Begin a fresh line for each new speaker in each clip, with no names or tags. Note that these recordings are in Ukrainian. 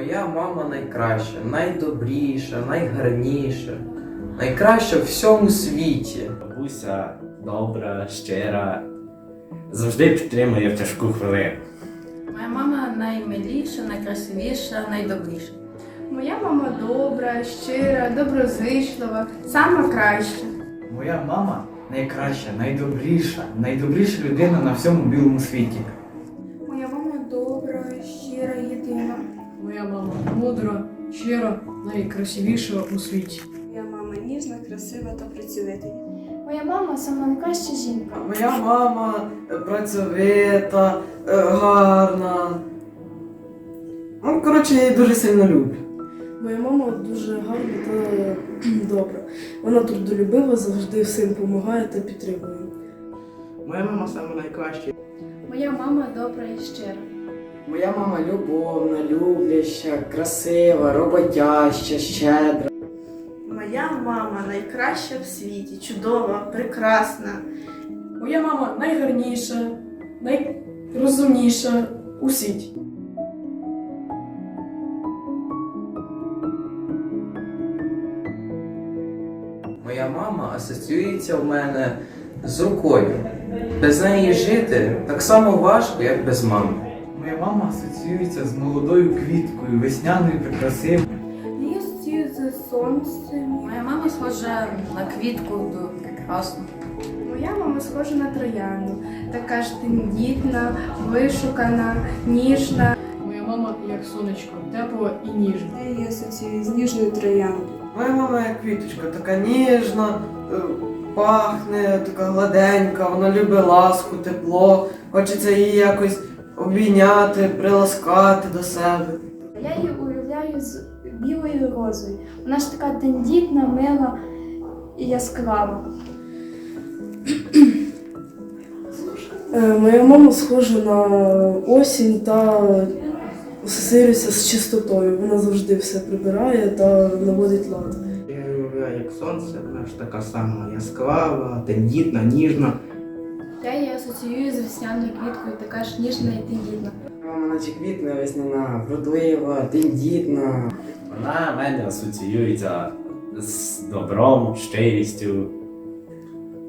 Моя мама найкраща, найдобріша, найгарніша, найкраща в всьому світі.
Бабуся добра, щира, завжди підтримує в тяжку хвилину.
Моя мама наймиліша, найкрасивіша, найдобріша.
Моя мама добра, щира, доброзичлива, сама краща.
Моя мама найкраща, найдобріша, найдобріша людина на всьому білому світі.
Моя мама
мудра, щира, найкрасивіша у світі.
Моя мама ніжна, красива та працьовита.
Моя мама сама найкраща жінка.
Моя мама е, працьовита, е, гарна. Ну, коротше, я її дуже сильно люблю.
Моя мама дуже гарна та добра. Вона трудолюбива, завжди всім допомагає та підтримує.
Моя мама саме найкраща.
Моя мама добра і щира.
Моя мама любовна, любляща, красива, роботяща, щедра.
Моя мама найкраща в світі, чудова, прекрасна.
Моя мама найгарніша, найрозумніша у світі.
Моя мама асоціюється в мене з рукою. Без неї жити так само важко, як без мами.
Моя мама асоціюється з молодою квіткою, весняною, прекрасивою.
Її асоціюється з сонцем.
Моя мама схожа на квітку до прекрасну.
Моя мама схожа на троянду, така ж тендітна, вишукана, ніжна.
Моя мама як сонечко, тепла і ніжна.
Я її асоціюю з ніжною трояндою.
Моя мама як квіточка, така ніжна, е, пахне, така гладенька, вона любить ласку, тепло. Хочеться її якось обійняти, приласкати до себе.
Я її уявляю з білою розою. Вона ж така тендітна, мила і яскрава.
Е, Моя мама схожа на осінь та асоціюється з чистотою. Вона завжди все прибирає та наводить лад.
Я її уявляю як сонце, вона ж така сама яскрава, тендітна, ніжна.
Я її асоціюю з весняною квіткою, така ж ніжна і тендітна.
Мама наче квітне весняна, вродлива, тендітна.
Вона в мене асоціюється з добром, щирістю,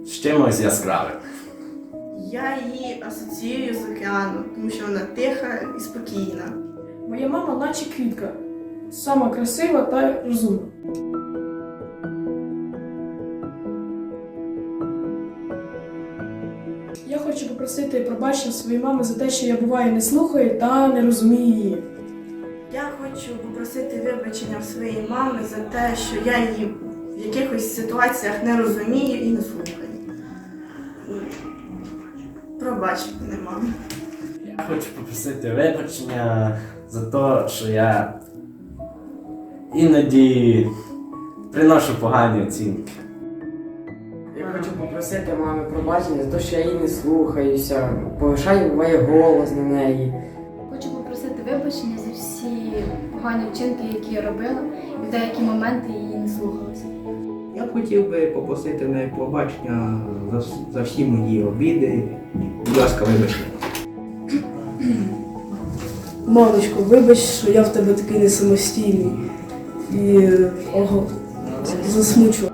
з чимось яскравим.
Я її асоціюю з океаном, тому що вона тиха і спокійна.
Моя мама наче квітка, сама красива та розумна. Попросити пробачення своєї мами за те, що я буває не слухаю та не розумію її.
Я хочу попросити вибачення в своєї мами за те, що я її в якихось ситуаціях не розумію і не слухаю. Пробач мене, мама.
Я хочу попросити вибачення за те, що я іноді приношу погані оцінки.
Хочу попросити мами пробачення за те, що я її не слухаюся, повишаю буває голос на неї.
Хочу попросити вибачення за всі погані вчинки, які я робила, і в деякі моменти її не слухалася.
Я б хотів би попросити неї пробачення за, за всі мої обіди. Будь ласка, вибачте.
Мамочко, вибач, що я в тебе такий не самостійний і ого, засмучу.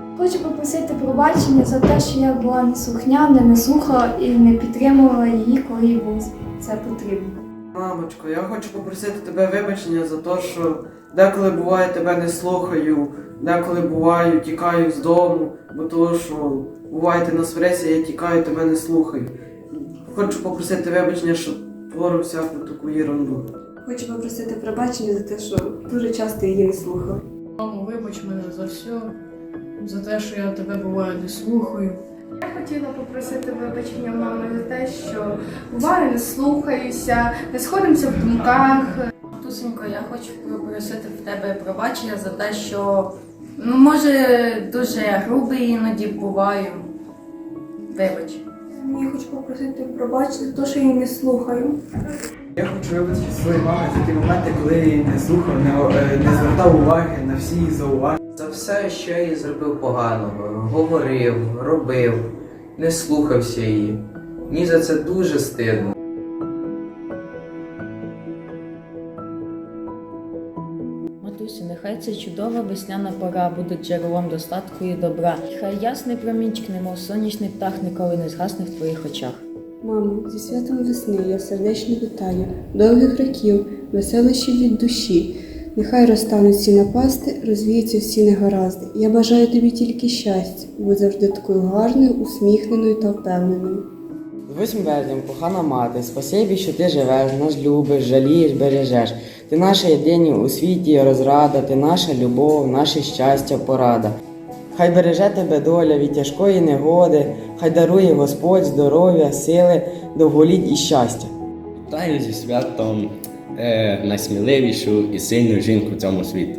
Хочу пробачення за те, що я була неслухняна, не слухала і не підтримувала її, коли їй було це потрібно.
Мамочко, я хочу попросити тебе вибачення за те, що деколи буває тебе не слухаю, деколи буваю тікаю з дому, бо того, що буває ти насварися, я тікаю, тебе не слухаю. Хочу попросити вибачення, що творю всяку таку ерунду.
Хочу попросити пробачення за те, що дуже часто її не слухала.
Мамо, вибач мене за все, за те, що я тебе буває не слухаю.
Я хотіла попросити вибачення мами за те, що буває не слухаюся, не сходимося в думках.
Тусенько, я хочу попросити в тебе пробачення за те, що ну може дуже грубий іноді буваю. Вибач.
Я хочу попросити пробачення за те, що я її не слухаю.
Я хочу вибачити своїй мамі за ті моменти, коли я її не слухав, не, е, не звертав уваги на всі її зауваження.
Все, що я їй зробив поганого, говорив, робив, не слухався її. Мені за це дуже стидно.
ця чудова весняна пора буде джерелом достатку і добра. Хай ясний промінчик, немов сонячний птах, ніколи не згасне в твоїх очах.
Мамо, зі святом весни я сердечно вітаю, довгих років, веселощів від душі. Нехай розтануть всі напасти, розвіються всі негаразди. Я бажаю тобі тільки щастя, будь завжди такою гарною, усміхненою та впевненою.
З 8 березня, кохана мати, спасибі, що ти живеш, нас любиш, жалієш, бережеш. Ти наша єдині у світі розрада, ти наша любов, наше щастя, порада. Хай береже тебе доля від тяжкої негоди, хай дарує Господь здоров'я, сили, довголіть і щастя.
Вітаю зі святом е, найсміливішу і сильну жінку цьому світі.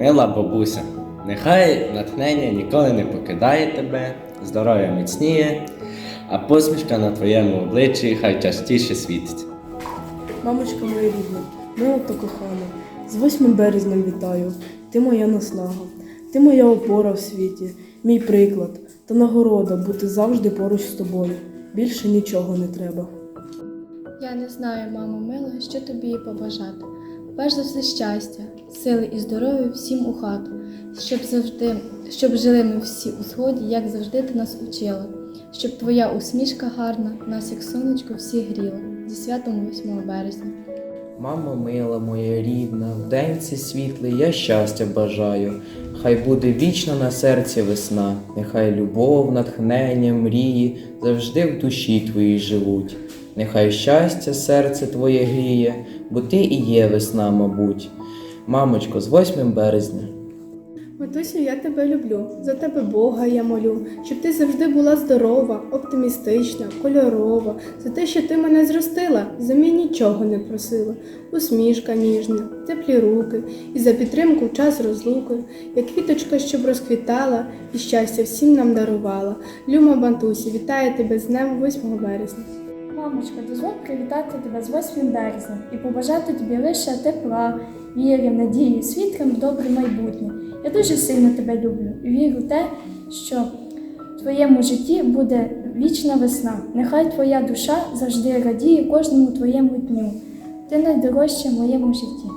Мила бабуся, нехай натхнення ніколи не покидає тебе, здоров'я міцніє, а посмішка на твоєму обличчі хай частіше світить.
Мамочка моя рідна, мила та кохана, з 8 березням вітаю. Ти моя наснага, ти моя опора в світі, мій приклад та нагорода бути завжди поруч з тобою. Більше нічого не треба.
Я не знаю, мамо мила, що тобі побажати. Перш за все щастя, сили і здоров'я всім у хату, щоб завжди, щоб жили ми всі у згоді, як завжди ти нас учила, щоб твоя усмішка гарна, нас як сонечко всі гріла. Зі святом 8 березня.
Мамо мила моя рідна, в день цей світлий я щастя бажаю. Хай буде вічна на серці весна, нехай любов, натхнення, мрії завжди в душі твоїй живуть. Нехай щастя серце твоє гріє, бо ти і є весна, мабуть. Мамочко, з 8 березня.
Матусю, я тебе люблю. За тебе Бога я молю, щоб ти завжди була здорова, оптимістична, кольорова, за те, що ти мене зростила, замін нічого не просила. Усмішка ніжна, теплі руки, і за підтримку в час розлуки, як квіточка, щоб розквітала, і щастя всім нам дарувала. Люма Бантусі, вітаю тебе з днем 8 березня.
Мамочка, дозволь привітати тебе з 8 березня і побажати тобі лише тепла, віри, надії, світлим добре майбутнє. Я дуже сильно тебе люблю і вірю в те, що в твоєму житті буде вічна весна. Нехай твоя душа завжди радіє кожному твоєму дню. Ти найдорожча в моєму житті.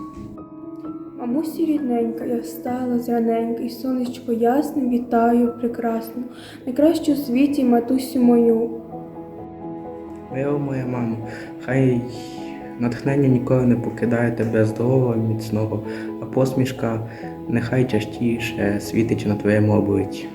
Мамусі рідненька, я встала зраненька, і сонечко ясне вітаю прекрасно, найкращу в світі матусю мою.
Моя мамо, хай натхнення ніколи не покидає тебе здорового, міцного, а посмішка нехай частіше світить на твоєму обличчі.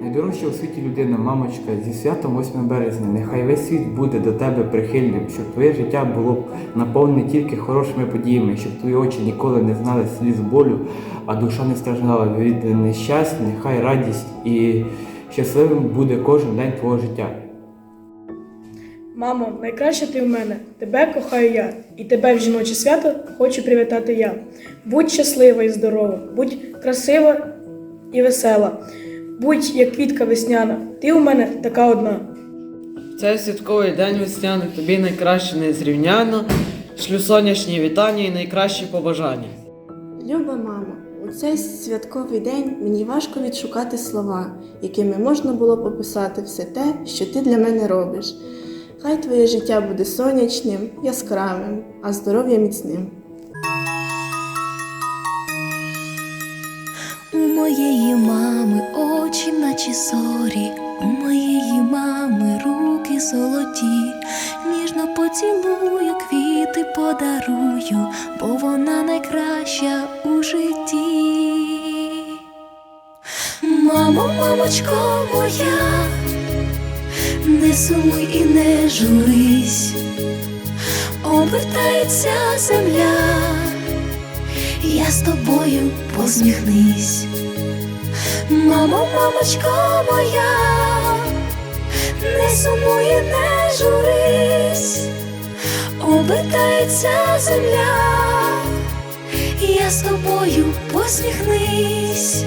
Найдорожча у світі людина, мамочка, зі святом 8 березня, нехай весь світ буде до тебе прихильним, щоб твоє життя було наповнене тільки хорошими подіями, щоб твої очі ніколи не знали сліз болю, а душа не страждала від нещастя, нехай радість і щасливим буде кожен день твого життя.
Мамо, найкраще ти в мене, тебе кохаю я, і тебе в жіноче свято хочу привітати я. Будь щаслива і здорова, будь красива і весела, будь як квітка весняна, ти у мене така одна.
Цей святковий день весняний тобі найкраще незрівняно. Шлю сонячні вітання і найкращі побажання.
Люба мамо, у цей святковий день мені важко відшукати слова, якими можна було б описати все те, що ти для мене робиш. Хай твоє життя буде сонячним, яскравим, а здоров'я міцним.
У моєї мами очі, наче зорі, у моєї мами руки золоті, ніжно поцілую, квіти подарую, бо вона найкраща у житті. Мамо, мамочко моя, не сумуй і не журись, обертається земля я з тобою посміхнись. Мамо, мамочко моя, не сумуй, і не журись, обертається земля, я з тобою посміхнись.